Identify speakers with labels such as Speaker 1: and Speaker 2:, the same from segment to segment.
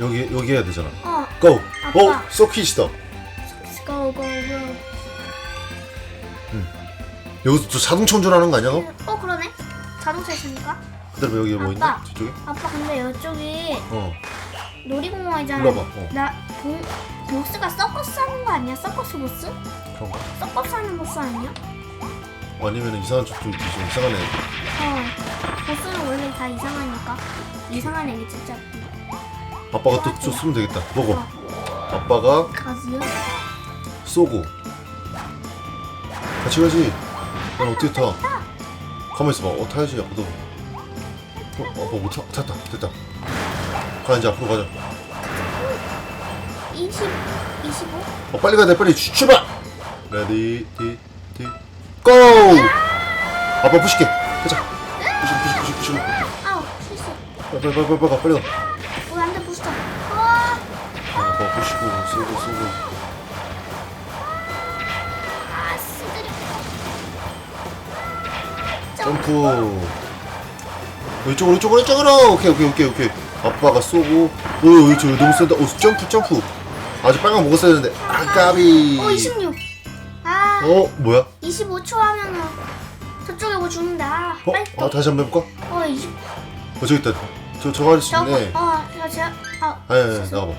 Speaker 1: 여기 여기 해야 되잖아.
Speaker 2: 어.
Speaker 1: 고.
Speaker 2: 아빠.
Speaker 1: 오, 서킷이다.
Speaker 2: go go go.
Speaker 1: 여기서 저 자동차 운전하는 거 아니야? 너?
Speaker 2: 어 그러네. 자동차 있으니까.
Speaker 1: 그다음에 여기 뭐?
Speaker 2: 아빠.
Speaker 1: 뒤쪽에?
Speaker 2: 아빠 근데 이쪽이
Speaker 1: 어.
Speaker 2: 놀이공원이잖아.
Speaker 1: 와봐, 어.
Speaker 2: 나 보, 보스가 서커스 하는 거 아니야? 서커스 보스?
Speaker 1: 그런가?
Speaker 2: 서커스 하는 보스 아니야?
Speaker 1: 아니면 이상한 쪽도 있지. 좀 이상한 애.
Speaker 2: 어. 보스는 원래 다 이상하니까. 이상한 애기 진짜.
Speaker 1: 아빠가 또, 또 쏘면 되겠다. 먹어.
Speaker 2: 어.
Speaker 1: 아빠가
Speaker 2: 가즈요?
Speaker 1: 쏘고. 같이 가지. 난 어떻게 타? 가만 있어봐. 어 타야지. 아빠도. 어, 아빠 못 타. 탔다. 됐다. 가 이제 앞으로 가자.
Speaker 2: 20, 25?
Speaker 1: 어 빨리 가야 돼. 빨리 출- 출발. 레디 디 디. 고! 아빠 부실게. 가자. 부시고 부시고 부시고 부시고.
Speaker 2: 아우, 실수.
Speaker 1: 빨리 빨리 빨리 빨리 가. 빨리 가.
Speaker 2: 왜 안 돼, 부스터? 아,
Speaker 1: 어, 아빠 부시고 쏘고 쏘고.
Speaker 2: 아.
Speaker 1: 점프. 어, 이쪽으로 이쪽으로 이쪽으로. 오케이 오케이 오케이 오케이. 아빠가 쏘고. 오, 저 너무 센다. 오, 점프 점프. 아직 빨간 거 먹었어야 되는데. 아 까비.
Speaker 2: 어, 26. 아,
Speaker 1: 어 뭐야?
Speaker 2: 25초 하면은 저쪽에 뭐 주는데. 아,
Speaker 1: 어?
Speaker 2: 빨리.
Speaker 1: 아 다시 한번 해볼까?
Speaker 2: 어, 20.
Speaker 1: 어 저기 있다. 저 저거
Speaker 2: 저거,
Speaker 1: 있네.
Speaker 2: 어, 저, 제, 아,
Speaker 1: 아니 아니 아니, 나와봐.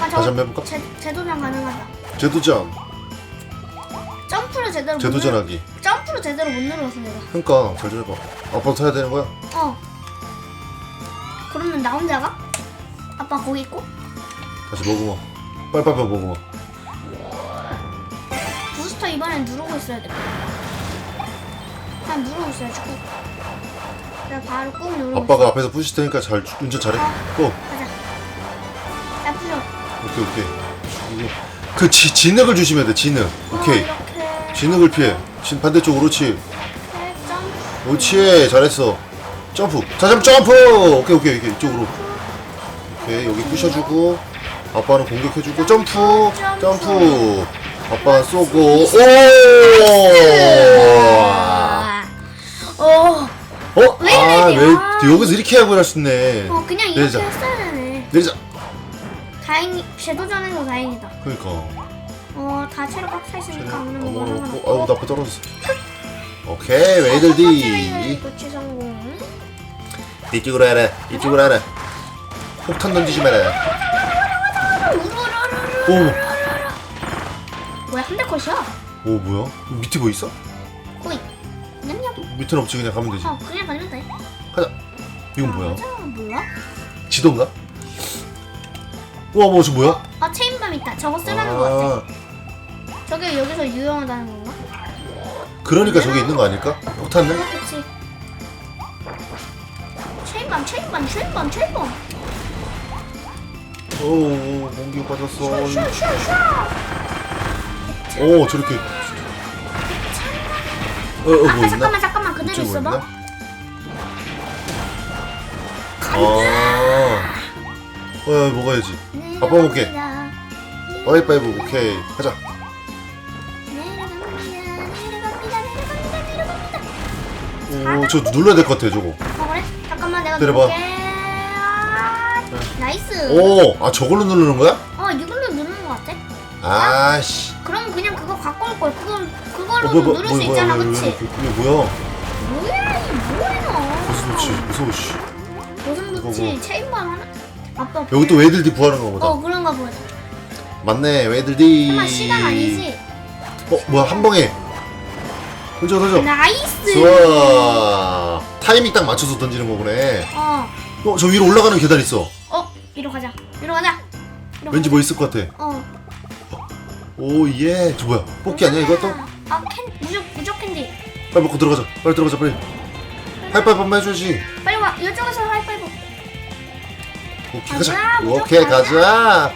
Speaker 2: 잠깐
Speaker 1: 다시 한번 해볼까?
Speaker 2: 제, 제도전 가능하다.
Speaker 1: 제도전.
Speaker 2: 점프를 제대로 못
Speaker 1: 제도전 하기.
Speaker 2: 눌러- 점프를 제대로 못 내가.
Speaker 1: 그러니까 잘 좀 해봐. 아빠도 타야 되는 거야?
Speaker 2: 어. 그러면 나 혼자 가? 아빠 거기 있고?
Speaker 1: 다시 먹으면. 빨리빨리 먹으면.
Speaker 2: 부스터 이번엔 누르고 있어야 돼. 그냥 누르고 있어야지 꾹. 내가 바로 꾹 누르고
Speaker 1: 아빠가 앞에서 부실 테니까 잘 주- 운전 잘해. 고. 오케이 오케이. 그 지, 진흙을 조심해야 돼. 진흙. 오케이.
Speaker 2: 어, 이렇게.
Speaker 1: 진흙을 피해. 진 반대쪽
Speaker 2: 점프.
Speaker 1: 옳지. 잘했어. 점프. 자, 점 점프. 오케이 오케이 오케이 이쪽으로. 오케이 여기 부셔주고 아빠는 공격해주고 점프. 점프. 아빠 쏘고. 오.
Speaker 2: 아. 어.
Speaker 1: 어?
Speaker 2: 왜
Speaker 1: 아? 왜
Speaker 2: 아.
Speaker 1: 여기서 이렇게 하고 있네.
Speaker 2: 어 그냥 이렇게
Speaker 1: 내리자.
Speaker 2: 했어야 되네.
Speaker 1: 내리자.
Speaker 2: 다행히 제도전인 거 다행이다.
Speaker 1: 그러니까.
Speaker 2: 어 다 체력 꽉차 있으니까 오늘 뭐
Speaker 1: 어머,
Speaker 2: 하나
Speaker 1: 어, 나빠 떨어졌어. 오케이 웨이들 D.
Speaker 2: 고치 성공.
Speaker 1: 이쪽으로 해라. 이쪽으로 해라. 폭탄 던지지 마라. 오,
Speaker 2: 뭐야 한 대 컷이야?
Speaker 1: 오 뭐야? 밑에 뭐 있어?
Speaker 2: 꼬이. 냠냠.
Speaker 1: 밑에는 없지 그냥 가면 되지.
Speaker 2: 어 그냥 가면 돼.
Speaker 1: 가자. 이건 뭐야?
Speaker 2: 맞아 몰라?
Speaker 1: 지도인가? 우와 뭐저 뭐야?
Speaker 2: 아 체인밤 있다. 저거 쓰라는 거 같아. 저게 여기서 유용하다는 건가?
Speaker 1: 그러니까 저기 있는 거 아닐까? 폭탄은?
Speaker 2: 그렇겠지. 체인밤 체인밤 체인밤 체인밤.
Speaker 1: 오 공기 빠졌어.
Speaker 2: 슈 슈 슈.
Speaker 1: 오 저렇게. 어어 뭐
Speaker 2: 아빠
Speaker 1: 있나?
Speaker 2: 잠깐만 잠깐만 그대로
Speaker 1: 뭐
Speaker 2: 있어봐.
Speaker 1: 있나? 아. 어 먹어야지. 아빠 먹게. 와이파이브 오케이 가자. 오저 눌러야 될 것 같아 저거.
Speaker 2: 어 그래? 잠깐만 내가
Speaker 1: 때려봐.
Speaker 2: 누를게. 아, 나이스.
Speaker 1: 오, 아 저걸로 누르는 거야?
Speaker 2: 어 이걸로 누르는 거 같아?
Speaker 1: 아씨.
Speaker 2: 그럼 그냥 그거 갖고 올 걸. 그걸
Speaker 1: 어,
Speaker 2: 그걸로 도 누를 수 있잖아, 그치?
Speaker 1: 이게, 뭐야?
Speaker 2: 뭐야 이 뭐야?
Speaker 1: 무슨 도치 무서워 씨.
Speaker 2: 도치?
Speaker 1: 뭐.
Speaker 2: 체인밤 하나? 아빠.
Speaker 1: 여기 또 웨이들디 구하는 거 보다.
Speaker 2: 어 그런가 보다.
Speaker 1: 맞네
Speaker 2: 시간 아니지?
Speaker 1: 어 뭐야 한 방에. 던져 던져.
Speaker 2: 나이스.
Speaker 1: 좋아. 타이밍 딱 맞춰서 던지는 거 보네.
Speaker 2: 어.
Speaker 1: 어 저 위로 올라가는 계단 있어.
Speaker 2: 어 이리로 가자. 이리로 가자. 이리로
Speaker 1: 왠지 뭐 있을 것 같아.
Speaker 2: 가자. 어.
Speaker 1: 오 예. 저 뭐야? 뽑기 아니야 이것도?
Speaker 2: 아캔 무적 무적 캔디.
Speaker 1: 빨리 먹고 들어가자. 빨리 들어가자 빨리. 하이파이브 한번 해줘야지.
Speaker 2: 빨리 와. 이쪽에서 하이파이브.
Speaker 1: 오케이
Speaker 2: 가자,
Speaker 1: 가자.
Speaker 2: 무조건
Speaker 1: 오케이
Speaker 2: 가자.
Speaker 1: 가자.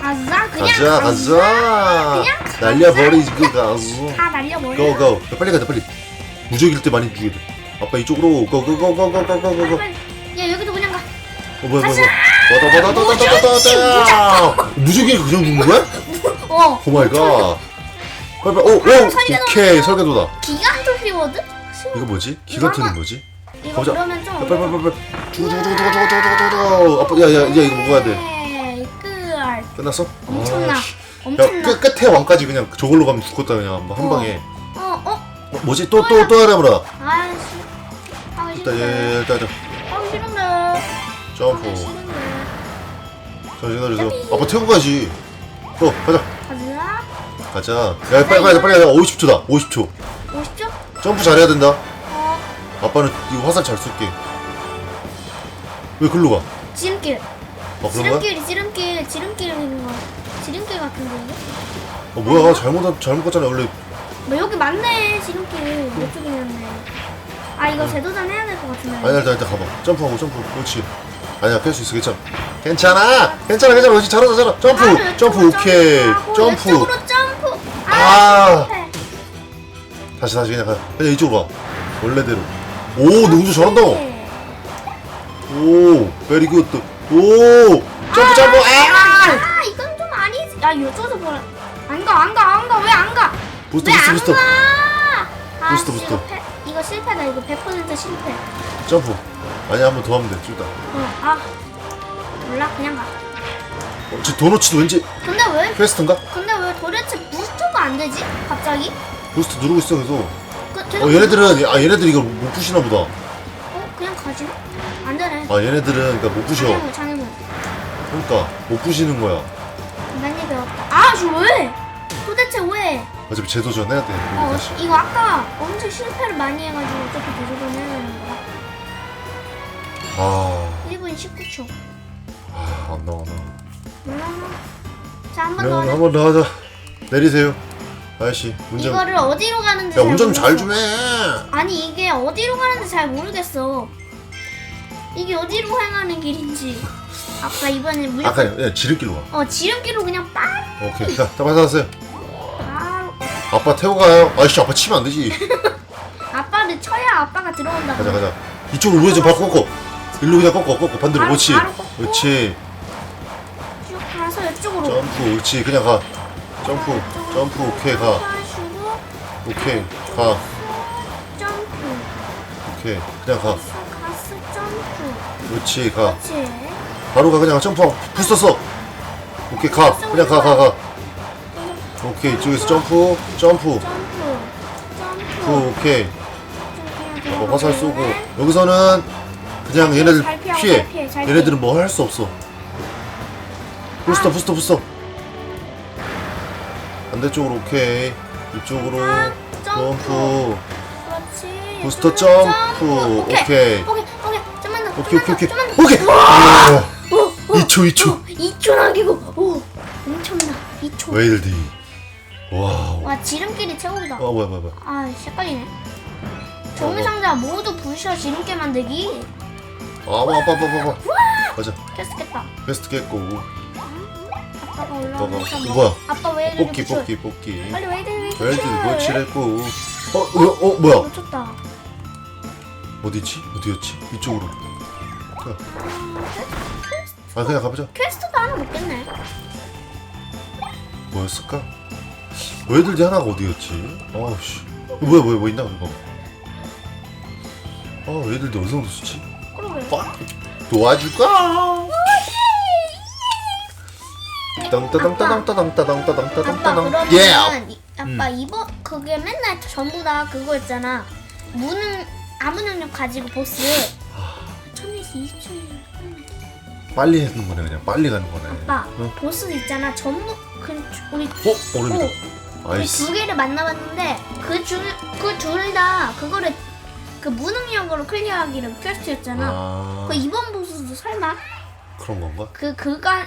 Speaker 2: 가자. 그냥
Speaker 1: 가자 가자.
Speaker 2: 그냥 가자.
Speaker 1: 그.
Speaker 2: 다 날려버려.
Speaker 1: 고고 빨리 가자 빨리 무적일 때 많이 죽여야 돼 아빠 이쪽으로 고고고고고고고고고 어
Speaker 2: 빨리. 야 여기도 그냥 가.
Speaker 1: 뭐야 뭐야
Speaker 2: 가자.
Speaker 1: 뭐야 와다 와다 와다 와다 와다 무적일 그냥 죽는 거야?
Speaker 2: 어.
Speaker 1: 오 마이 갓 빨리 빨리 오오
Speaker 2: 아, 설계도.
Speaker 1: 오케이 설계도다
Speaker 2: 기간토 피워드?
Speaker 1: 이거 뭐지? 기관토는 뭐지?
Speaker 2: 이거
Speaker 1: 가보자.
Speaker 2: 그러면 좀
Speaker 1: 빨리 빨리 빨리 빨리. 죽어 죽어 죽어 죽어 죽어 죽어 죽어. 아빠 야야 야 이거 먹어야 돼.
Speaker 2: 돼. 끝.
Speaker 1: 끝났어?
Speaker 2: 엄청나.
Speaker 1: 아이씨. 야
Speaker 2: 엄청나.
Speaker 1: 끝, 끝에 왕까지 그냥 저걸로 가면 죽겠다 그냥 뭐한
Speaker 2: 어.
Speaker 1: 방에.
Speaker 2: 어, 어.
Speaker 1: 어, 뭐지 또 또 또 하라보라.
Speaker 2: 아이씨. 하기
Speaker 1: 일단
Speaker 2: 싫은데.
Speaker 1: 얘 일단 일단
Speaker 2: 하기 싫은데.
Speaker 1: 점프.
Speaker 2: 하기 싫은데.
Speaker 1: 자 기다려서. 아빠 태우고 가지. 어 가자.
Speaker 2: 가자.
Speaker 1: 가자. 야 빨리 가자 빨리 가자. 50초다. 50초.
Speaker 2: 50초?
Speaker 1: 점프 잘해야 된다.
Speaker 2: 어.
Speaker 1: 아빠는 이거 화살 잘 쏠게. 왜 글로 가?
Speaker 2: 지름길.
Speaker 1: 어 그런 거야?
Speaker 2: 지름길, 지름길, 지름길 있는 거. 지름길 같은데?
Speaker 1: 어 뭐야 잘못 잘못 갔잖아 원래.
Speaker 2: 뭐 여기 맞네 지름길 이쪽이었네. 아 이거 재도전 해야 될 것 같은데.
Speaker 1: 아니야 일단 일단 가봐. 점프하고 점프. 그렇지. 아니야 깰수 있어 괜찮아. 괜찮아. 괜찮아 괜찮아. 그렇지 잘하다 잘하. 점프.
Speaker 2: 아,
Speaker 1: 점프 오케이.
Speaker 2: 점프. 이쪽으로 점프.
Speaker 1: 아.
Speaker 2: 아.
Speaker 1: 다시 다시 그냥 가. 그냥 이쪽으로 가. 원래대로. 오 농주 잘한다.
Speaker 2: 네.
Speaker 1: 오 베리 굿. 오 점프 점프. 아!
Speaker 2: 아 이건 좀 아니지. 야 이쪽에서 보라. 안가 안 가 안 가 왜 안 가?
Speaker 1: 부스터
Speaker 2: 왜
Speaker 1: 부스터
Speaker 2: 안
Speaker 1: 부스터.
Speaker 2: 가? 아,
Speaker 1: 부스터,
Speaker 2: 씨,
Speaker 1: 부스터.
Speaker 2: 이거, 패, 이거 실패다 이거 100% 실패.
Speaker 1: 점프. 아니 한 번 더 하면 돼. 쭉 다.
Speaker 2: 어, 아 몰라 그냥 가.
Speaker 1: 어, 저 도너츠도 왠지
Speaker 2: 근데 왜
Speaker 1: 퀘스트인가?
Speaker 2: 근데 왜 도대체 부스터가 안 되지? 갑자기?
Speaker 1: 부스트 누르고 있어.
Speaker 2: 그, 계속
Speaker 1: 어 얘네들은 아 얘네들 이거 못 부시나 보다.
Speaker 2: 어 그냥 가지? 안 되네.
Speaker 1: 아 얘네들은 그러니까 못 부셔.
Speaker 2: 장애물 장애물.
Speaker 1: 그러니까 못 부시는 거야.
Speaker 2: 많이 배웠다. 아, 저 왜? 도대체 왜?
Speaker 1: 어차피 재도전 해야 돼.
Speaker 2: 어,
Speaker 1: 다시.
Speaker 2: 이거 아까 엄청 실패를 많이 해가지고 어차피 도전을 해야 되는 거야.
Speaker 1: 아,
Speaker 2: 1분 19초.
Speaker 1: 아, 안 나와 나.
Speaker 2: 몰라. 자, 한번
Speaker 1: 그래
Speaker 2: 더. 하자.
Speaker 1: 한번 더 하자. 내리세요. 아저씨 운전.
Speaker 2: 이거를 어디로 가는지
Speaker 1: 야
Speaker 2: 잘
Speaker 1: 운전 잘
Speaker 2: 모르겠어.
Speaker 1: 좀 해.
Speaker 2: 아니, 이게 어디로 가는지 잘 모르겠어. 이게 어디로 향하는 길인지. 아까 이번에 무조건
Speaker 1: 아까 예, 지름길로 가.
Speaker 2: 어 지름길로 그냥 빡
Speaker 1: 오케이. 자, 다 받았어요.
Speaker 2: 바로
Speaker 1: 아빠 태워 가요. 아저씨 아빠 치면 안 되지.
Speaker 2: 아빠를 쳐야 아빠가 들어온다.
Speaker 1: 가자 가자. 이쪽으로 우회 좀 바꿔 꺾어. 일로 그냥 꺾어 꺾어 반대로
Speaker 2: 바로,
Speaker 1: 그렇지.
Speaker 2: 바로 꺾고.
Speaker 1: 그렇지.
Speaker 2: 쭉 가서 이쪽으로.
Speaker 1: 점프 그렇지 그냥 가. 점프 점프 오케이 가. 오케이 가.
Speaker 2: 점프.
Speaker 1: 오케이 그냥 가.
Speaker 2: 가스 점프.
Speaker 1: 그렇지 가. 바로 가 그냥 점프하고 부스 써. 오케이 가 그냥 가 가 가. 오케이 이쪽에서 점프 점프
Speaker 2: 점프. 점프.
Speaker 1: 프 오케이 어, 화살 쏘고. 여기서는 그냥 얘네들
Speaker 2: 잘 피하고,
Speaker 1: 피해
Speaker 2: 잘 피해, 잘 피해.
Speaker 1: 얘네들은 뭐 할 수 없어 부스터 부스터 부스터 반대쪽으로 오케이 이쪽으로
Speaker 2: 아, 점프. 그렇지.
Speaker 1: 부스터
Speaker 2: 점프. 오케이.
Speaker 1: 오케이
Speaker 2: 오케이. 좀만 더.
Speaker 1: 오케이
Speaker 2: 좀만
Speaker 1: 오케이
Speaker 2: 더,
Speaker 1: 오케이. 오케이 아,
Speaker 2: 오, 오,
Speaker 1: 2초 2초
Speaker 2: 2초 남기고. 오. 엄청나. 2초.
Speaker 1: 웨일디 와우
Speaker 2: 와 지름길이 최고이다.
Speaker 1: 어 뭐야 뭐야 뭐야
Speaker 2: 아 헷갈리네. 정유상자 모두 부셔 지름길 만들기.
Speaker 1: 아 아빠 아빠 아빠 아빠 가자
Speaker 2: 캐스겠다.
Speaker 1: 베스트 깼고
Speaker 2: 아빠가 올라오면서
Speaker 1: 이거
Speaker 2: 뭐.
Speaker 1: 뭐야
Speaker 2: 아빠 왜 이렇게
Speaker 1: 뽑기? 뽑기 뽑기
Speaker 2: 빨리 왜 이래 왜 이렇게
Speaker 1: 웨일디
Speaker 2: 부셔?
Speaker 1: 뭐칠했고 어, 어, 어 뭐야
Speaker 2: 놓쳤다.
Speaker 1: 어디지? 어디였지? 이쪽으로. 아 그냥 가보자.
Speaker 2: 퀘스트도 하나 먹겠네.
Speaker 1: 뭐였을까? 왜들지 하나가 어디였지? 아우씨. 뭐야 뭐야 뭐 있나 그거. 아 왜들지 어디서 넣었지?
Speaker 2: 그러게.
Speaker 1: 빡 도와줄까?
Speaker 2: 아빠 그러면
Speaker 1: 예.
Speaker 2: 이- 아빠
Speaker 1: 음.
Speaker 2: 이번 그게 맨날 전부 다 그거 있잖아. 무능 아무 능력 가지고 보스. 천에서 20초이면
Speaker 1: 빨리 하는 거네 그냥 빨리 가는 거네.
Speaker 2: 아빠
Speaker 1: 응?
Speaker 2: 보스 있잖아. 전부 그 우리
Speaker 1: 어 오른이다.
Speaker 2: 우리
Speaker 1: 아이스.
Speaker 2: 두 개를 만나봤는데 그둘다 그거를 그 무능력으로 클리어하기를 퀘스트였잖아.
Speaker 1: 아
Speaker 2: 그 이번 보스도 설마
Speaker 1: 그런 건가?
Speaker 2: 그 그가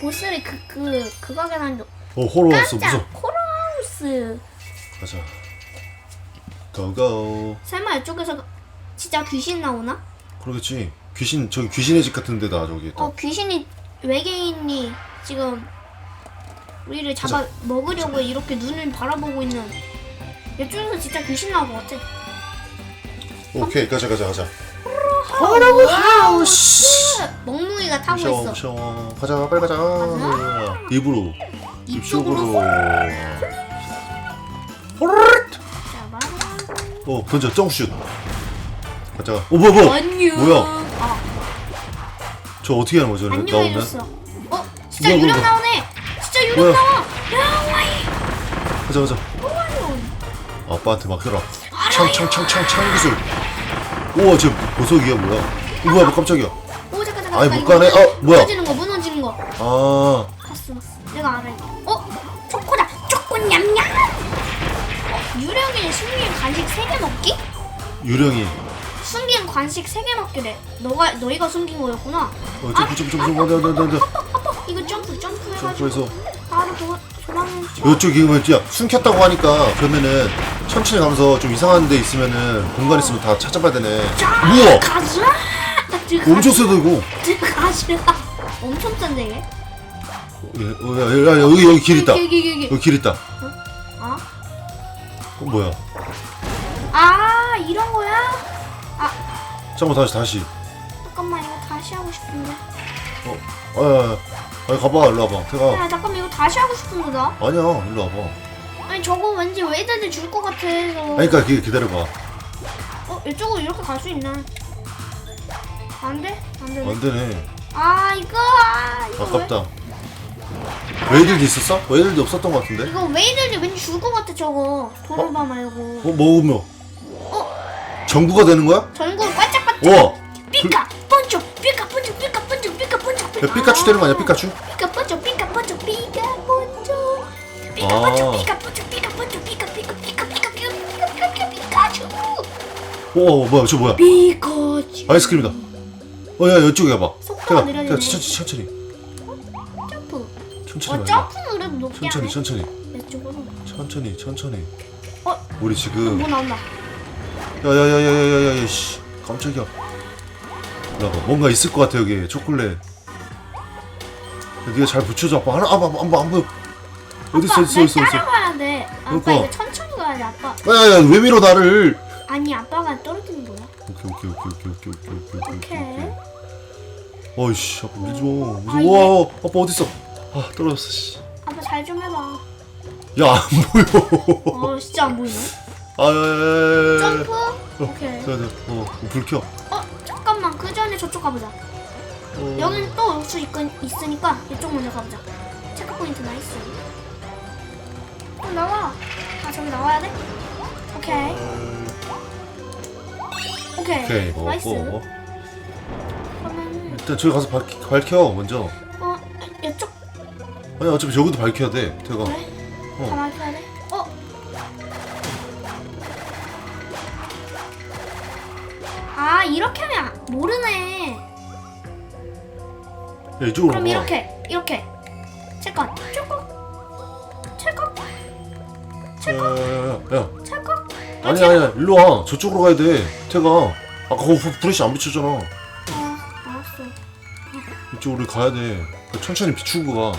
Speaker 2: 보스를 그 그 그거게 만든
Speaker 1: 어 호로왔어 무서.
Speaker 2: 깜짝 코라우스
Speaker 1: 가자. 고고.
Speaker 2: 설마 이쪽에서 진짜 귀신 나오나?
Speaker 1: 그러겠지. 귀신 저기 귀신의 집 같은 데다 저기. 다.
Speaker 2: 어 귀신이 외계인이 지금 우리를 잡아 먹으려고 이렇게 눈을 바라보고 있는 이쪽에서 진짜 귀신 나올 것 같아.
Speaker 1: 오케이 가자 가자 가자.
Speaker 2: 하우스 멍뭉이가 타고 있어.
Speaker 1: 무서워. 가자 빨리 가자. 입으로.
Speaker 2: 이쪽으로
Speaker 1: 입쪽으로.
Speaker 2: 잡아.
Speaker 1: 어 던져 점슛. 가자. 어 뭐야 뭐야?
Speaker 2: 안녕.
Speaker 1: 뭐야?
Speaker 2: 아,
Speaker 1: 저 어떻게 하는 거죠? 나오면?
Speaker 2: 안녕해줬어. 어, 진짜
Speaker 1: 뭐야,
Speaker 2: 유령
Speaker 1: 뭐야.
Speaker 2: 나오네. 진짜 유령
Speaker 1: 뭐야?
Speaker 2: 나와. 야, 와이.
Speaker 1: 가자 가자. 아빠한테 맡겨라. 창창창창 창 기술. 우와 쟤 보석이야 뭐야? 어, 뭐야 뭐 깜짝이야. 아이
Speaker 2: 잠깐,
Speaker 1: 못 가네. 어 뭐야?
Speaker 2: 무너지는 거, 무너지는 거.
Speaker 1: 아
Speaker 2: 봤어, 봤어. 내가 알아 이거. 어, 초코다. 초코 냠냠. 어, 유령이 숨긴 간식 3개 먹기?
Speaker 1: 유령이.
Speaker 2: 숨긴 간식 3개 먹기래. 너가 너희가 숨긴 거였구나.
Speaker 1: 어 점프 점프 점프 점프 안돼.
Speaker 2: 아빠, 이거 점프 점프 해가지고
Speaker 1: 점프해서
Speaker 2: 도 도망 쳐.
Speaker 1: 이쪽 이거 뭐야? 숨겼다고 하니까 그러면은 천천히 가면서 좀 이상한 데 있으면은 공간 있으면 다 찾아봐야 되네.
Speaker 2: 자,
Speaker 1: 우와
Speaker 2: 가자.
Speaker 1: 엄청 세다 이거.
Speaker 2: 엄청 짠데 얘.
Speaker 1: 예, 어, 야, 야, 야, 여기 여기 길 있다.
Speaker 2: 여기 여기 여기.
Speaker 1: 여기 길 있다.
Speaker 2: 아,
Speaker 1: 어 뭐야?
Speaker 2: 아 이런 거야?
Speaker 1: 잠깐만 다시 다시.
Speaker 2: 잠깐만 이거 다시 하고 싶은데.
Speaker 1: 어, 아, 야, 야. 아니 가봐 일로 와봐. 태가.
Speaker 2: 야 잠깐만 이거 다시 하고 싶은 거다.
Speaker 1: 아니야 일로 와봐.
Speaker 2: 아니 저거 왠지 웨이드한테 줄 것 같아서.
Speaker 1: 아니 그니까 기, 기다려봐.
Speaker 2: 어 이쪽으로 이렇게 갈 수 있나? 안 돼? 안 되네.
Speaker 1: 안 되네.
Speaker 2: 아 이거 아 이거
Speaker 1: 아깝다. 웨이들도 있었어? 웨이들도 없었던 것 같은데?
Speaker 2: 왜, 이거 웨이드한테 왠지 줄것 같아 저거. 도로바 말고.
Speaker 1: 어 먹으면. 정부가 되는 거야?
Speaker 2: 전국 반짝반짝.
Speaker 1: 와.
Speaker 2: 삐까 번쩍 삐까 번쩍 삐까 번쩍 삐까 번쩍
Speaker 1: 야, 피카츄 되는 거 아니야 피카츄?
Speaker 2: 삐까 번쩍 삐까 번쩍 삐까 번쩍 삐까
Speaker 1: 아.
Speaker 2: 번쩍 삐까 번쩍 삐까 번쩍 삐까 삐까 삐까 삐까 삐까 삐까 삐까 삐까 피카츄
Speaker 1: 오 뭐야 저 뭐야?
Speaker 2: 피카츄
Speaker 1: 아이스크림이다. 어야 이쪽에 가봐.
Speaker 2: 속도가 느려지네.
Speaker 1: 태가 천천히 천천히.
Speaker 2: 점프.
Speaker 1: 천천히
Speaker 2: 어
Speaker 1: 가자.
Speaker 2: 점프 노래도 높게
Speaker 1: 천천히
Speaker 2: 하네.
Speaker 1: 천천히.
Speaker 2: 이쪽으로.
Speaker 1: 천천히 천천히.
Speaker 2: 어?
Speaker 1: 우리 지금
Speaker 2: 뭐 나온다.
Speaker 1: 야야야야야야야 씨. 깜짝이야. 와봐. 뭔가 있을 것 같아 여기. 초콜릿. 야, 네가 잘 붙여줘. 아빠 하나 아빠 안봐 안 보여 어디 있어
Speaker 2: 아빠
Speaker 1: 어디 있어
Speaker 2: 날
Speaker 1: 어디 있어 있어?
Speaker 2: 따라가야 돼. 아빠
Speaker 1: 그러니까.
Speaker 2: 이거 천천히 가야 돼 아빠.
Speaker 1: 야야야 왜 밀어 나를?
Speaker 2: 아니 아빠가 떨어지는 거야
Speaker 1: 오케이 오케이 오케이 오케이 오케이 오케이 오케이
Speaker 2: 오케이
Speaker 1: 어이씨 아빠 밀지 마.
Speaker 2: 아,
Speaker 1: 무서워 아빠 어디 있어? 아 떨어졌어 씨야안
Speaker 2: 아빠 잘 좀 해봐.
Speaker 1: 보여.
Speaker 2: 어 진짜 안 보이네?
Speaker 1: 아야야야야
Speaker 2: 점프? 오케이.
Speaker 1: 자자 어불 켜.
Speaker 2: 어 잠깐만. 그 전에 저쪽 가보자.
Speaker 1: 어.
Speaker 2: 여긴 또올수 있으니까 이쪽 먼저 가보자. 체크 포인트 나이스. 어 나와. 아 저기 나와야 돼? 오케이 오케이,
Speaker 1: 오케이.
Speaker 2: 나이스
Speaker 1: 먹었고 어.
Speaker 2: 그러면
Speaker 1: 일단 저기 가서 밝, 밝혀 먼저.
Speaker 2: 어 이쪽.
Speaker 1: 아니 어차피 여기도 밝혀야 돼 태가.
Speaker 2: 그래?
Speaker 1: 어.
Speaker 2: 다 맞춰야 돼? 어? 아 이렇게 하면 안- 모르네.
Speaker 1: 야 이쪽으로
Speaker 2: 그럼
Speaker 1: 와봐.
Speaker 2: 이렇게 이렇게. 찰칵 찰칵 찰칵
Speaker 1: 야야야야
Speaker 2: 찰칵
Speaker 1: 아니 아니야 일로 와. 저쪽으로 가야 돼 태가 아까 브- 브러쉬 안 비쳤잖아
Speaker 2: 아 알았어
Speaker 1: 이쪽으로 가야 돼 천천히 비추고 가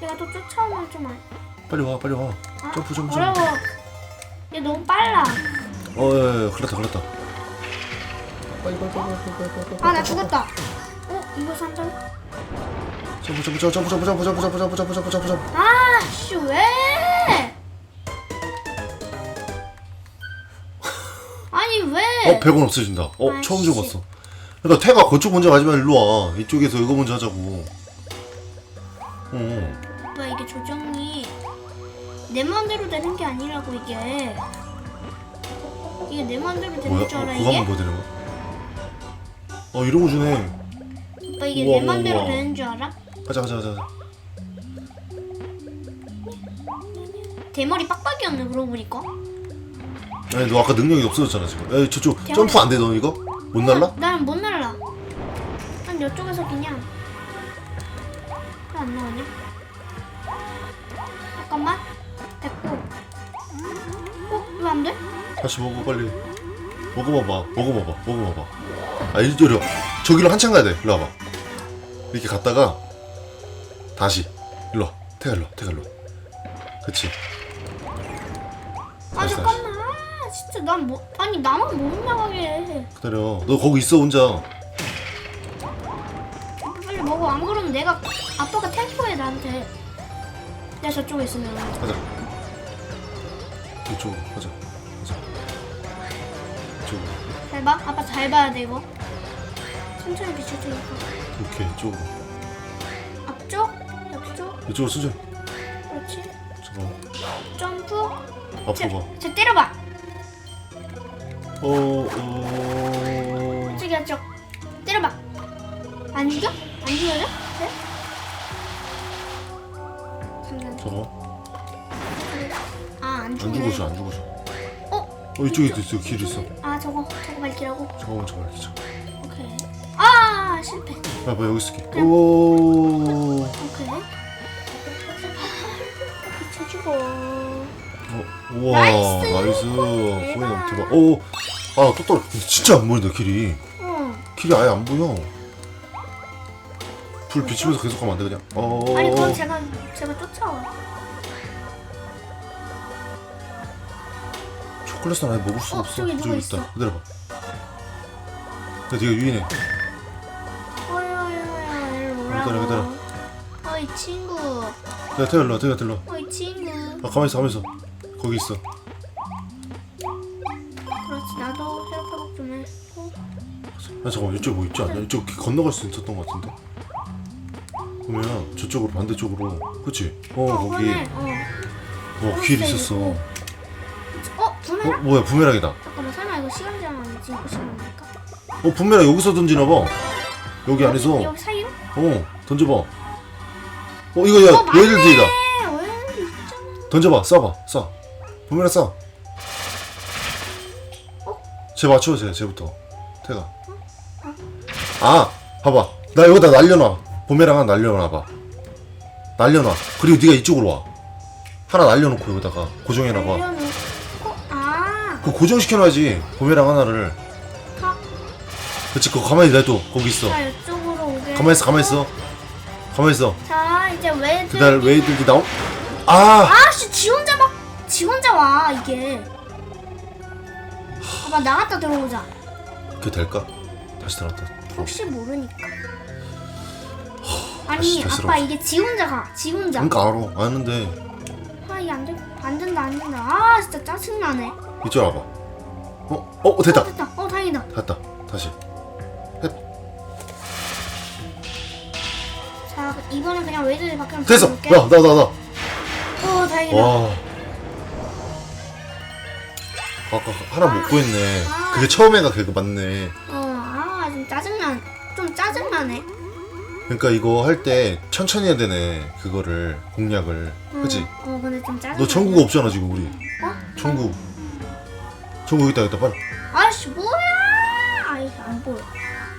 Speaker 2: 내가 또 쫓아오면 좀 알...
Speaker 1: 빨리 와 빨리 와
Speaker 2: 아,
Speaker 1: 점프 점프
Speaker 2: 어려워
Speaker 1: 점프
Speaker 2: 얘 너무 빨라
Speaker 1: 어야야 큰일 났다 큰일 났다
Speaker 2: 아나 죽었다 어? 이거 산전?
Speaker 1: 점프 점프 점프 점프 점프 점프 점프 점프 점프 점프 점프 점프
Speaker 2: 아 씨 왜? 아니 왜?
Speaker 1: 어 100원 없어진다. 어
Speaker 2: 아이씨.
Speaker 1: 처음 줘봤어. 그러니까 태가 그쪽 먼저 가지 만 일로 와. 이쪽에서 이거 먼저 하자고. 어
Speaker 2: 오빠 이게 조정이 내 마음대로 되는 게 아니라고 이게. 이게 내 마음대로 되는
Speaker 1: 뭐야?
Speaker 2: 줄
Speaker 1: 어,
Speaker 2: 알아
Speaker 1: 그거
Speaker 2: 이게?
Speaker 1: 한번 보여드려. 어 이런 거 주네.
Speaker 2: 오빠 이게
Speaker 1: 우와,
Speaker 2: 내 마음대로
Speaker 1: 우와.
Speaker 2: 되는 줄 알아?
Speaker 1: 가자 가자 가자 가자.
Speaker 2: 대머리 빡빡이었네 그러고 보니까
Speaker 1: 아니 너 아까 능력이 없어졌잖아 지금. 야 저쪽
Speaker 2: 대머리-
Speaker 1: 점프 안 돼 너 이거? 못 날라?
Speaker 2: 나는 못 날라. 난 이쪽에서 그냥 왜안 나오냐? 잠깐만. 됐고. 어? 왜 안 돼?
Speaker 1: 다시 먹어 빨리. 먹어봐봐. 먹어봐봐. 먹어봐봐. 아 이리로. 저기로 한참 가야 돼. 일로 와봐. 이렇게 갔다가 다시. 일로 와. 태가 일로 와. 태가 일로 와. 그치?
Speaker 2: 아
Speaker 1: 다시,
Speaker 2: 잠깐만. 아, 진짜 난 뭐, 아니 나만 못 나가게 해
Speaker 1: 기다려 너 거기 있어 혼자
Speaker 2: 빨리 먹어 안 그러면 내가 아빠가 템포해 나한테 내가 저쪽에 있으면
Speaker 1: 가자 이쪽으로 가자 가자 이쪽으로.
Speaker 2: 잘 봐. 아빠 잘 봐야 돼 이거. 천천히 비출 테니까.
Speaker 1: 오케이, 이쪽으로.
Speaker 2: 앞쪽, 옆쪽,
Speaker 1: 이쪽으로 수정.
Speaker 2: 그렇지.
Speaker 1: 잠깐만.
Speaker 2: 점프.
Speaker 1: 앞으로 봐.
Speaker 2: 저 때려봐.
Speaker 1: 어, 어.
Speaker 2: 저기 앞쪽. 때려봐. 안 죽여? 안 죽여져? 네? 잠깐.
Speaker 1: 잠깐만.
Speaker 2: 아, 안
Speaker 1: 안
Speaker 2: 죽네.
Speaker 1: 죽어져, 안 죽어져.
Speaker 2: 어?
Speaker 1: 어, 이쪽에 있어, 길 있어.
Speaker 2: 아, 저거, 저거 밝히라고?
Speaker 1: 잠깐만, 잠깐만, 기자.
Speaker 2: 오케이. 아, 실패.
Speaker 1: 야, 뭐 여기 있을게. 오.
Speaker 2: 오케이. 비춰주고.
Speaker 1: 어, 우와,
Speaker 2: 나이스.
Speaker 1: 나이스. 소리 대박. 오, 아, 또 떨어. 진짜 안 보인다, 길이.
Speaker 2: 어.
Speaker 1: 길이 아예 안 보여. 불 비치면서 계속 가면 안 돼, 그냥. 어.
Speaker 2: 아니, 그럼 제가, 제가 쫓아와.
Speaker 1: 초콜릿은 아예 먹을 수가
Speaker 2: 어,
Speaker 1: 없어.
Speaker 2: 저기 누가 있어.
Speaker 1: 기다려봐. 야, 네가 유인해.
Speaker 2: 어여여여, 일로
Speaker 1: 기다려,
Speaker 2: 오라고.
Speaker 1: 기다려.
Speaker 2: 어, 이 친구.
Speaker 1: 야, 태가 일로 와, 태가 일로 와.
Speaker 2: 어, 이 친구.
Speaker 1: 아, 가만히 있어, 가만히 있어. 거기 있어. 아, 잠깐만, 이쪽 뭐 있지 않냐? 이쪽 길 건너갈 수 있었던 것 같은데? 그러면 저쪽으로, 반대쪽으로. 그치? 어, 거기.
Speaker 2: 그러네. 어.
Speaker 1: 어, 길 있었어.
Speaker 2: 어,
Speaker 1: 어,
Speaker 2: 부메랑?
Speaker 1: 뭐야, 부메랑이다.
Speaker 2: 잠깐만, 설마 이거 시간 제한 아니지? 이거 시간 아닐까?
Speaker 1: 어, 부메랑 여기서 던지나봐. 여기 안에서.
Speaker 2: 여기 사이로?
Speaker 1: 어, 던져봐. 어, 이거 야,
Speaker 2: 어.
Speaker 1: 얘들 뒤다. 던져봐, 쏴봐, 쏴. 부메랑 쏴.
Speaker 2: 어?
Speaker 1: 쟤 맞춰, 쟤, 쟤부터. 태가. 아, 봐봐. 나 여기다 날려놔. 부메랑 하나 날려놔봐. 날려놔. 그리고 네가 이쪽으로 와. 하나 날려놓고 여기다가 고정해놔봐.
Speaker 2: 아,
Speaker 1: 그 고정시켜놔야지. 부메랑 하나를.
Speaker 2: 가.
Speaker 1: 그치, 그거 가만히 놔둬. 거기 있어.
Speaker 2: 자, 이쪽으로 오게.
Speaker 1: 가만히 있어, 가만히 있어. 가만히 있어.
Speaker 2: 자, 이제 왜
Speaker 1: 그날 웨이들이 나오? 아!
Speaker 2: 아씨 지 혼자 막, 지 혼자 와 이게. 아빠 나갔다 들어오자.
Speaker 1: 그게 될까? 다시 들어갔다.
Speaker 2: 혹시 모르니까.
Speaker 1: 다시,
Speaker 2: 아니 아빠. 이게 지 혼자 가. 지 혼자.
Speaker 1: 그러니까 알아. 아는데
Speaker 2: 아 이게 안 돼. 안 된다 안 된다. 아 진짜 짜증 나네.
Speaker 1: 이쪽 와봐. 어? 어? 됐다.
Speaker 2: 어, 됐다. 어 다행이다.
Speaker 1: 됐다. 다시.
Speaker 2: 자 이번엔 그냥 웨이들이 밖에
Speaker 1: 됐어. 야, 나, 나, 나.
Speaker 2: 어 다행이다.
Speaker 1: 와. 아까 하나 못 구했네.
Speaker 2: 아.
Speaker 1: 그게 처음에가 그거 맞네.
Speaker 2: 좀 짜증 나. 좀 짜증 나네.
Speaker 1: 그러니까 이거 할 때 천천히 해야 되네. 그거를 공략을. 그치?
Speaker 2: 어 근데 좀 짜증.
Speaker 1: 너 전국 없잖아 지금 우리.
Speaker 2: 어?
Speaker 1: 전국. 전국 있다 있다 빨리.
Speaker 2: 아씨 뭐야? 아이 안 보여.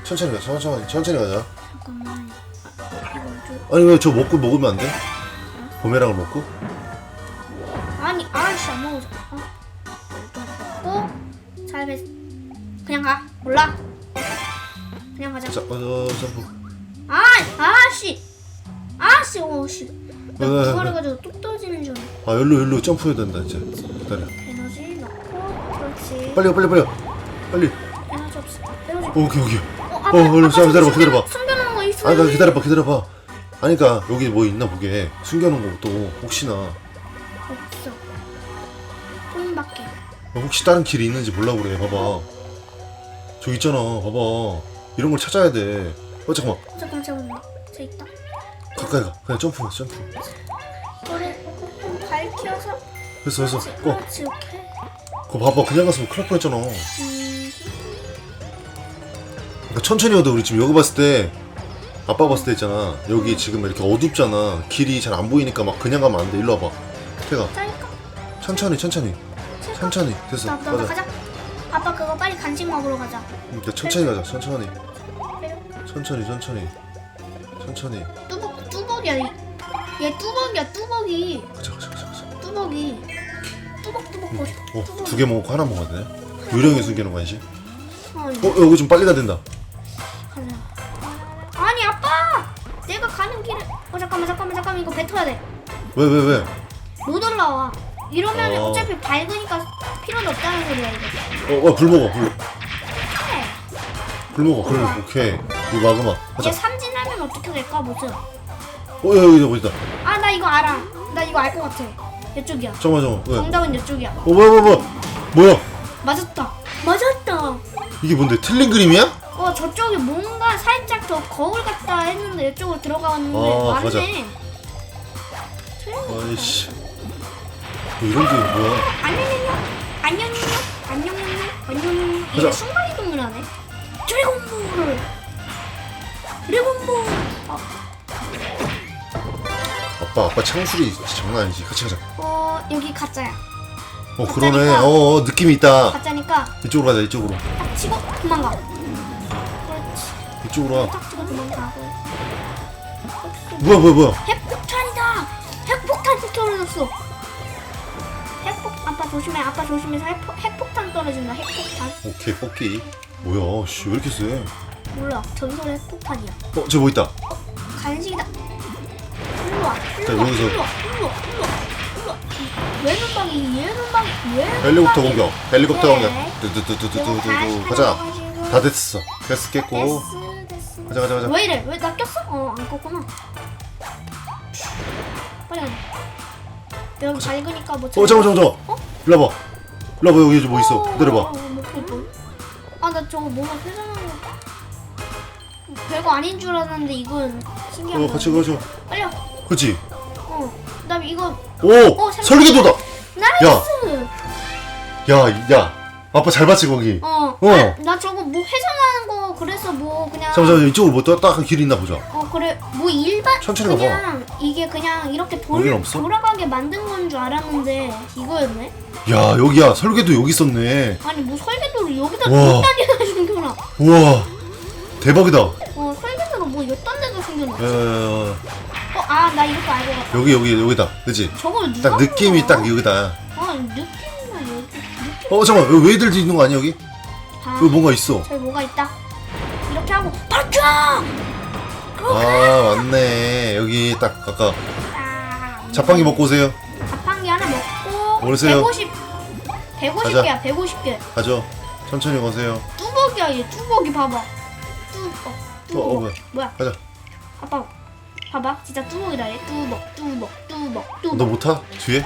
Speaker 1: 천천히 가. 천천히 천천히 가자.
Speaker 2: 잠깐만. 이거 좀.
Speaker 1: 아니 왜 저 먹고 먹으면 안 돼? 보메랑을 먹고?
Speaker 2: 아니 아씨 안 먹어줘. 어? 먹고 잘 배. 그냥 가. 몰라. 그냥 가자.
Speaker 1: 자, 어, 어, 점프.
Speaker 2: 아 아씨. 아씨 오씨. 나
Speaker 1: 왜, 왜, 왜?
Speaker 2: 그거래가지고 뚝 떨어지는 줄. 알았어.
Speaker 1: 아, 여기로 여기로 점프해야 된다 이제. 기다려.
Speaker 2: 에너지 넣고 그렇지.
Speaker 1: 빨리 빨리 빨리. 빨리.
Speaker 2: 에너지 없어. 에너지.
Speaker 1: 어, 오케이 오케이.
Speaker 2: 어,
Speaker 1: 어, 얼른 기다려봐,
Speaker 2: 저기
Speaker 1: 기다려봐.
Speaker 2: 숨겨- 숨겨놓은 거 있어.
Speaker 1: 아, 나 기다려봐 기다려봐. 아니까 여기 뭐 있나 보게. 숨겨놓은 거또 혹시나
Speaker 2: 없어. 돈밖에.
Speaker 1: 어, 혹시 다른 길이 있는지 보려고 그래. 봐봐. 저기 있잖아. 봐봐. 이런 걸 찾아야 돼. 어 잠깐만.
Speaker 2: 어, 잠깐 잠깐만. 저 있다.
Speaker 1: 가까이 가. 그냥 점프 점프.
Speaker 2: 좀 밝혀서.
Speaker 1: 됐어 됐어. 어,
Speaker 2: 그렇지 오케이.
Speaker 1: 그거 봐봐. 그냥 갔으면 큰일 날 뻔했잖아.
Speaker 2: 음.
Speaker 1: 그러니까 천천히 가도 우리 지금 여기 봤을 때 아빠 봤을 때 있잖아 여기 지금 이렇게 어둡잖아 길이 잘 안 보이니까 막 그냥 가면 안돼 일로 와봐 태가? 천천히 천천히? 천천히 됐어
Speaker 2: 나, 나, 나
Speaker 1: 가자
Speaker 2: 가자. 아빠 그거 빨리 간식 먹으러 가자.
Speaker 1: 그러니까 천천히 가자 천천히. 천천히 천천히 천천히
Speaker 2: 뚜벅 뚜벅이야. 이- 얘 뚜벅이야 뚜벅이.
Speaker 1: 가자 가자 가자 가자
Speaker 2: 뚜벅이. 뚜벅 뚜벅 거려.
Speaker 1: 어두 개 먹고 하나 먹어야 되네 요령에 숨겨놓은 거 아니지?
Speaker 2: 어,
Speaker 1: 어 여기 좀 빨리 가야 된다
Speaker 2: 가자. 아니 아빠! 내가 가는 길에. 어 잠깐만 잠깐만 잠깐만 이거 뱉어야 돼.
Speaker 1: 왜 왜 왜?
Speaker 2: 못 올라와. 이러면
Speaker 1: 어.
Speaker 2: 어. 차피 밝으니까 필요도 없다는 소리야 이거.
Speaker 1: 어, 어, 불 먹어, 불.
Speaker 2: 해.
Speaker 1: 불 먹어, 불. 오케이. 이거 마그마. 하자.
Speaker 2: 얘 삼진하면 어떻게 될까 보자.
Speaker 1: 어, 여기, 여기, 있다.
Speaker 2: 아 나 이거 알아. 나 이거 알 것 같아. 이쪽이야.
Speaker 1: 잠깐만, 잠깐만. 왜?
Speaker 2: 정답은 이쪽이야.
Speaker 1: 어, 뭐야, 뭐야, 뭐야. 뭐야?
Speaker 2: 맞았다. 맞았다.
Speaker 1: 이게 뭔데 틀린 그림이야?
Speaker 2: 어 저쪽에 뭔가 살짝 더 거울 같다 했는데 이쪽으로 들어가는데
Speaker 1: 아,
Speaker 2: 맞네. 틀린 거 같다.
Speaker 1: 아이씨 뭐 이런 게 뭐야
Speaker 2: 안녕요 안녕요 안녕요 안녕요 이게
Speaker 1: 가자.
Speaker 2: 순간 이동을 하네. 드래곤볼. 드래곤볼. 어,
Speaker 1: 아빠 아빠 창술이 진짜 장난 아니지 같이 가자
Speaker 2: 어 여기 가짜야.
Speaker 1: 어 그러네
Speaker 2: 가짜니까.
Speaker 1: 어, 어 느낌이 있다
Speaker 2: 가짜니까
Speaker 1: 이쪽으로 가자 이쪽으로
Speaker 2: 딱 치고 도망가. 그렇지.
Speaker 1: 이쪽으로 와
Speaker 2: 딱 치고 도망가고.
Speaker 1: 뭐야 뭐야 뭐야
Speaker 2: 핵폭탄이다. 핵폭탄 떨어졌어. 핵폭 아빠 조심해. 아빠 조심해서 핵폭, 핵폭탄 떨어진다. 핵폭탄.
Speaker 1: 오케이 뽑기 뭐야 씨 왜 이렇게 세?
Speaker 2: 몰라. 전설의 핵폭탄이야.
Speaker 1: 어 저기 뭐 있다
Speaker 2: 간식이다. 일로 와. 일로 와.
Speaker 1: 여기서-
Speaker 2: 일로 와. 일로 와. 일로 와. 일로 와. 얘는 방이 얘는 방이 얘는
Speaker 1: 헬리콥터
Speaker 2: 방이.
Speaker 1: 공격 헬리콥터
Speaker 2: 네.
Speaker 1: 공격 두두두두두두두
Speaker 2: 다시
Speaker 1: 가자. 다 됐어 됐어 깼고
Speaker 2: 됐어 됐어.
Speaker 1: 가자 가자 가자
Speaker 2: 왜 이래? 왜나 꼈어? 어, 안 껐구나. 빨리 가자. 여기 밝으니까 뭐.
Speaker 1: 어 잠깐 잠깐 잠깐
Speaker 2: 어?
Speaker 1: 일로 와봐 일로 와봐 여기 뭐 있어
Speaker 2: 어,
Speaker 1: 내려봐
Speaker 2: 어, 뭐, 뭐, 뭐. 아, 나 저거 뭔가 회전하는 거. 별거 아닌 줄 알았는데 이건 신기한
Speaker 1: 어
Speaker 2: 거.
Speaker 1: 같이 가자
Speaker 2: 빨리 와.
Speaker 1: 그치
Speaker 2: 어. 그다음에 이거
Speaker 1: 오
Speaker 2: 어.
Speaker 1: 설계도다
Speaker 2: 나이스.
Speaker 1: 야야 아빠 잘 봤지 거기
Speaker 2: 어.
Speaker 1: 어.
Speaker 2: 아, 나 저거 뭐 회전하는 거 그래서 뭐 그냥.
Speaker 1: 잠깐 잠깐 이쪽으로 뭐 딱한 길이 있나 보자
Speaker 2: 어 그래 뭐 일반
Speaker 1: 천천히 가봐.
Speaker 2: 그냥 이게 그냥 이렇게 돌,
Speaker 1: 여긴 없어?
Speaker 2: 돌아가게 만든 건 줄 알았는데 이거였네.
Speaker 1: 야 여기야 설계도 여기 있었네
Speaker 2: 아니 뭐 설계도를 여기다
Speaker 1: 우와.
Speaker 2: 뒀다니나 숨겨놔.
Speaker 1: 우와 대박이다
Speaker 2: 어 설계도를 뭐 이딴 데도 숨겨놔.
Speaker 1: 야야야
Speaker 2: 어아 나 이것도 알고 갔다.
Speaker 1: 여기 여기 여기다 그치
Speaker 2: 저걸 누가
Speaker 1: 딱 느낌이
Speaker 2: 몰라?
Speaker 1: 딱 여기다
Speaker 2: 아 느낌이나 여기 느낌.
Speaker 1: 어 잠깐 여기 웨이들도 있는 거 아니야 여기?
Speaker 2: 아
Speaker 1: 여기 뭔가 있어
Speaker 2: 저기 뭐가 있다. 이렇게 하고 박혀.
Speaker 1: 아 맞네 여기 딱 아까
Speaker 2: 아,
Speaker 1: 자판기 먹고 오세요
Speaker 2: 자판기 하나 먹고
Speaker 1: 오세요.
Speaker 2: 150 150개야 150개.
Speaker 1: 가죠 천천히 가세요
Speaker 2: 뚜벅이야 얘 뚜벅이 봐봐. 뚜벅
Speaker 1: 어,
Speaker 2: 뚜벅
Speaker 1: 어 뭐야
Speaker 2: 뭐야?
Speaker 1: 가자
Speaker 2: 아빠 봐봐 진짜 뚜벅이다 얘 뚜벅 뚜벅 뚜벅
Speaker 1: 너
Speaker 2: 뚜벅
Speaker 1: 못 타? 뒤에?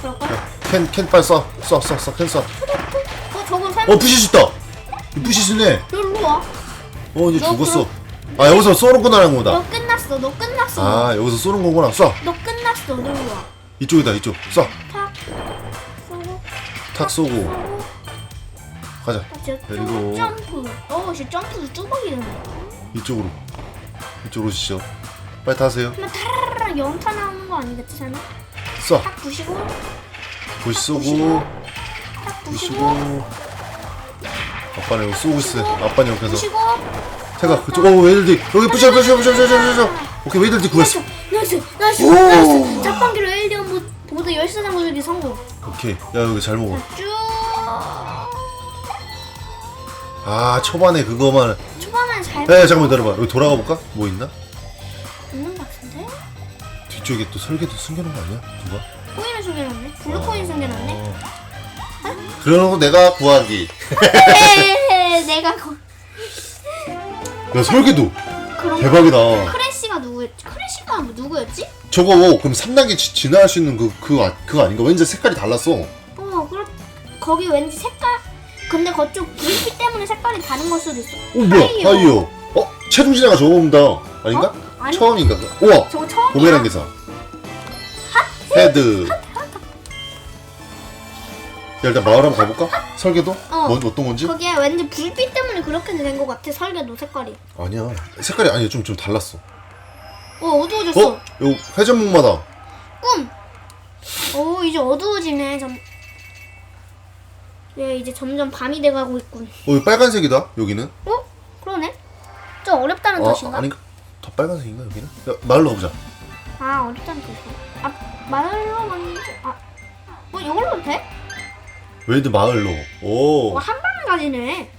Speaker 2: 그럴걸?
Speaker 1: 캔캔 빨리 쏴쏴쏴쏴캔 쏴.
Speaker 2: 어 저건 설마
Speaker 1: 어 부실 수 있다 이 부실 수 있네
Speaker 2: 여기로 와.
Speaker 1: 어 이제
Speaker 2: 너
Speaker 1: 죽었어 아 여기서 쏘는 거라는 거다.
Speaker 2: 너 끝났어 너 끝났어.
Speaker 1: 아 여기서 쏘는 거구나. 쏴.
Speaker 2: 너 끝났어 여기로 와.
Speaker 1: 이쪽이다 이쪽. 쏴.
Speaker 2: 탁 쏘고.
Speaker 1: 탁 쏘고.
Speaker 2: 쏘고.
Speaker 1: 가자.
Speaker 2: 아,
Speaker 1: 그리고-
Speaker 2: 점프. 어 진짜 점프도 뚜벅이네.
Speaker 1: 이쪽으로. 이쪽으로 오시죠. 빨리 타세요.
Speaker 2: 그러면 타라라라 연타 나오는 거 아니겠지 설마?
Speaker 1: 쏴.
Speaker 2: 탁 부시고.
Speaker 1: 부시 쏘고.
Speaker 2: 탁 부시고.
Speaker 1: 부시고. 아빠는 여기 쏘고 있어 아빠는 옆에서.
Speaker 2: 부시고
Speaker 1: 태가 그쪽 어 웨이들디 여기 부셔 부셔 부셔 부셔 부셔 오케이 웨이들디 구했어.
Speaker 2: 나이스 나이스
Speaker 1: 오.
Speaker 2: 나이스. 자판기로 엘리언 보- 보드 열쇠장 구르기 성공.
Speaker 1: 오케이. 야 여기 잘 먹어.
Speaker 2: 쭉.
Speaker 1: 아 초반에 그거만.
Speaker 2: 초반엔 잘
Speaker 1: 야, 야 잠깐만 기다려봐. 여기 돌아가 볼까? 뭐 있나?
Speaker 2: 있는 것 같은데?
Speaker 1: 뒤쪽에 또 설계도 숨겨놓은 거 아니야? 누가?
Speaker 2: 코인을 숨겨놨네? 블루코인 숨겨놨네?
Speaker 1: 어. 그러는 거 내가 구하기.
Speaker 2: 내가 거...
Speaker 1: 야 설계도
Speaker 2: 그럼
Speaker 1: 대박이다
Speaker 2: 크래쉬가 누구였지? 크래쉬가 뭐 누구였지?
Speaker 1: 저거 그럼 3단계 지, 지나갈 수 있는 그, 그, 아- 그거 아닌가? 왠지 색깔이 달랐어
Speaker 2: 어 그렇 거기 왠지 색깔 근데 그쪽 불빛 때문에 색깔이 다른 걸 수도 있어
Speaker 1: 어 뭐야.
Speaker 2: 하이요
Speaker 1: 어? 최종진아가 저거 본다 아닌가?
Speaker 2: 어? 아니
Speaker 1: 처음인가? 우와
Speaker 2: 저거 처음이야
Speaker 1: 보메랑 계산 헤드 야 일단 마을 한번 가볼까? 설계도?
Speaker 2: 어.
Speaker 1: 뭔, 어떤 건지?
Speaker 2: 그게 왠지 불빛 때문에 그렇게 된 것 같아 설계도 색깔이
Speaker 1: 아니야 색깔이 아니야 좀, 좀 달랐어
Speaker 2: 어 어두워졌어
Speaker 1: 어? 요 회전목마다
Speaker 2: 꿈. 오 이제 어두워지네. 점. 예 이제 점점 밤이 돼가고 있군.
Speaker 1: 어 이거 빨간색이다 여기는
Speaker 2: 어? 그러네. 좀 어렵다는 뜻인가?
Speaker 1: 아, 아닌가? 더 빨간색인가 여기는? 야, 마을로 가보자
Speaker 2: 아 어렵다는 뜻인가? 아 말로 갔는데 아. 뭐 이걸로 돼?
Speaker 1: 웨이드 마을로 오
Speaker 2: 어, 한 방에 가지네.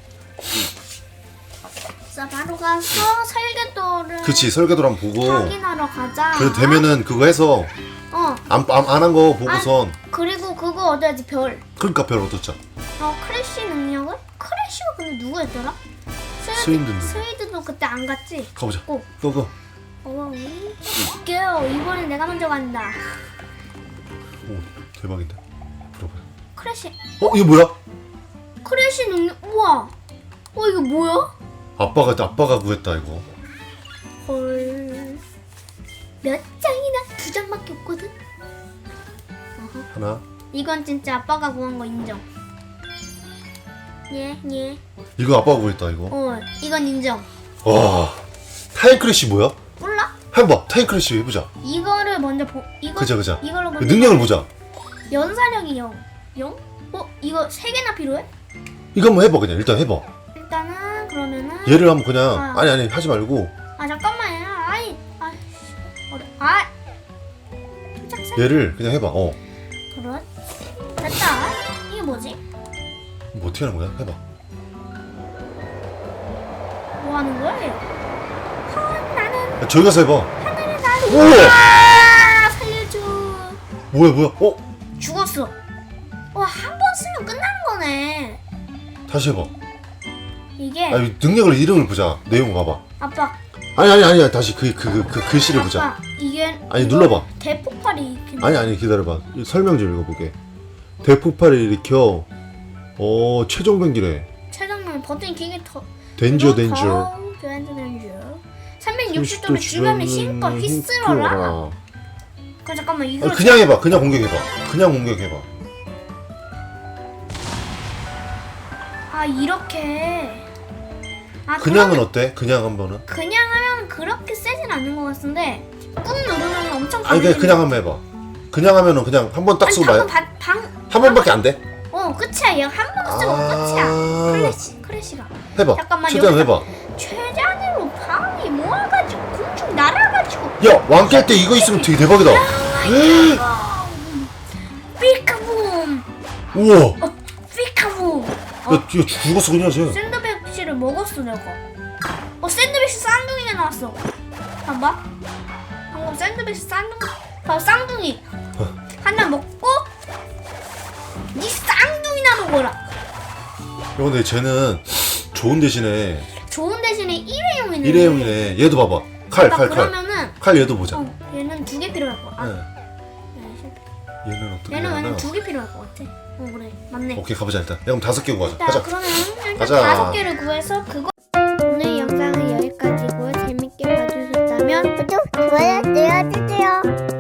Speaker 2: 자 바로 가서 설계도를
Speaker 1: 그치 설계도를 한번 보고
Speaker 2: 확인하러 가자.
Speaker 1: 그래도 되면은 그거 해서
Speaker 2: 어
Speaker 1: 안안한 거 보고선
Speaker 2: 그리고 그거 얻어야지 별.
Speaker 1: 그러니까 별 얻었자
Speaker 2: 어 크래쉬 능력은? 크래쉬가 근데 누구였더라?
Speaker 1: 스윈드 능력.
Speaker 2: 스웨이드도 그때 안 갔지?
Speaker 1: 가보자
Speaker 2: 오.
Speaker 1: 고고
Speaker 2: 어, 웃겨. 이번엔 내가 먼저 간다.
Speaker 1: 오 대박인데
Speaker 2: 크래쉬.
Speaker 1: 어 이거 뭐야?
Speaker 2: 크래시 능력 우와 어 이거 뭐야?
Speaker 1: 아빠가 아빠가 구했다 이거.
Speaker 2: 헐 몇 장이나 두 장밖에 없거든 어허.
Speaker 1: 하나.
Speaker 2: 이건 진짜 아빠가 구한 거 인정 예 예
Speaker 1: 이거 아빠가 구했다 이거.
Speaker 2: 어 이건 인정
Speaker 1: 와. 타임 크래시 뭐야?
Speaker 2: 몰라?
Speaker 1: 해봐. 타임 크래시 해보자.
Speaker 2: 이거를 먼저 보 이거
Speaker 1: 그자 그자.
Speaker 2: 이걸로
Speaker 1: 그
Speaker 2: 먼저
Speaker 1: 능력을 보자.
Speaker 2: 연사력이 0 0? 어 이거 세 개나 필요해?
Speaker 1: 이거 한번 해봐 그냥 일단 해봐.
Speaker 2: 일단은 그러면은
Speaker 1: 얘를 한번 그냥
Speaker 2: 아.
Speaker 1: 아니 아니 하지 말고
Speaker 2: 아 잠깐만요. 아이 아 어려 아살
Speaker 1: 얘를 그냥 해봐. 어.
Speaker 2: 그렇 됐다. 이게 뭐지?
Speaker 1: 뭐 어떻게 하는 거야? 해봐.
Speaker 2: 뭐 하는 거야? 얘? 아, 나는
Speaker 1: 야, 저기 가서 해봐.
Speaker 2: 하늘을 나를
Speaker 1: 우와!
Speaker 2: 아 살려줘.
Speaker 1: 뭐야 뭐야? 어?
Speaker 2: 죽었어. 와 한 번 쓰면 끝나는 거네.
Speaker 1: 다시 해봐.
Speaker 2: 이게
Speaker 1: 아이 능력을 이름을 보자. 내용 봐봐.
Speaker 2: 아빠
Speaker 1: 아니 아니 아니 다시 그그 그 글씨를 보자.
Speaker 2: 아빠 이게
Speaker 1: 아니, 눌러봐.
Speaker 2: 대폭발이 이렇게
Speaker 1: 아니 아니 기다려봐. 이 설명 좀 읽어보게. 대폭발을 일으켜 어 최종 병기래.
Speaker 2: 최장면 버튼 기계 더
Speaker 1: 덴저 덴저.
Speaker 2: 덴저 덴저 360도로 주변에 힘껏 휘쓸어라. 그 잠깐만 이거
Speaker 1: 아, 그냥 해봐. 그냥 공격해봐. 그냥 공격해봐.
Speaker 2: 아 이렇게 아
Speaker 1: 그냥은
Speaker 2: 그러면-
Speaker 1: 어때? 그냥 한 번은?
Speaker 2: 그냥 하면 그렇게 세진 않는 것 같은데 꾹 누르면 엄청
Speaker 1: 아니 그냥 그냥 한번 해봐. 그냥 하면은 그냥 한 번 딱 쓰고 말.
Speaker 2: 방금 방,
Speaker 1: 한 번밖에 안 돼?
Speaker 2: 어 끝이야 얘한번 쓰고 끝이야
Speaker 1: 아.
Speaker 2: 크래시 크래시가
Speaker 1: 해봐.
Speaker 2: 잠깐만,
Speaker 1: 최대한
Speaker 2: 여기다.
Speaker 1: 해봐.
Speaker 2: 최장으로 방이 모아가지고 공중 날아가지고
Speaker 1: 야, 왕깰 때 이거 있으면 되게 대박이다.
Speaker 2: 피카붐
Speaker 1: 우와.
Speaker 2: 어
Speaker 1: 야, 야, 죽었어 그냥 쟤.
Speaker 2: 샌드백시를 먹었어 내가 어 샌드백시 쌍둥이가 나왔어 봐봐 방금 샌드백시 쌍둥이 봐 쌍둥이 하나 먹고 니 쌍둥이나 먹어라
Speaker 1: 야, 근데 쟤는 좋은 대신에
Speaker 2: 좋은 대신에 일회용이네
Speaker 1: 일회용이네. 얘도 봐봐. 칼,
Speaker 2: 아빠,
Speaker 1: 칼, 칼.
Speaker 2: 그러면은
Speaker 1: 칼 얘도 보자.
Speaker 2: 어 얘는 두 개 필요할 것 같아
Speaker 1: 네.
Speaker 2: 네.
Speaker 1: 얘는 어떻게
Speaker 2: 얘는
Speaker 1: 하나?
Speaker 2: 얘는 두개 필요할 것 같아 어 그래 맞네
Speaker 1: 오케이 가보자 일단. 야, 그럼 다섯 개 구하자.
Speaker 2: 일단
Speaker 1: 가자.
Speaker 2: 그러면 일단
Speaker 1: 가자.
Speaker 2: 다섯 개를 구해서 그거 오늘 영상은 여기까지고 재밌게 봐주셨다면
Speaker 3: 구독 좋아요 눌러주세요.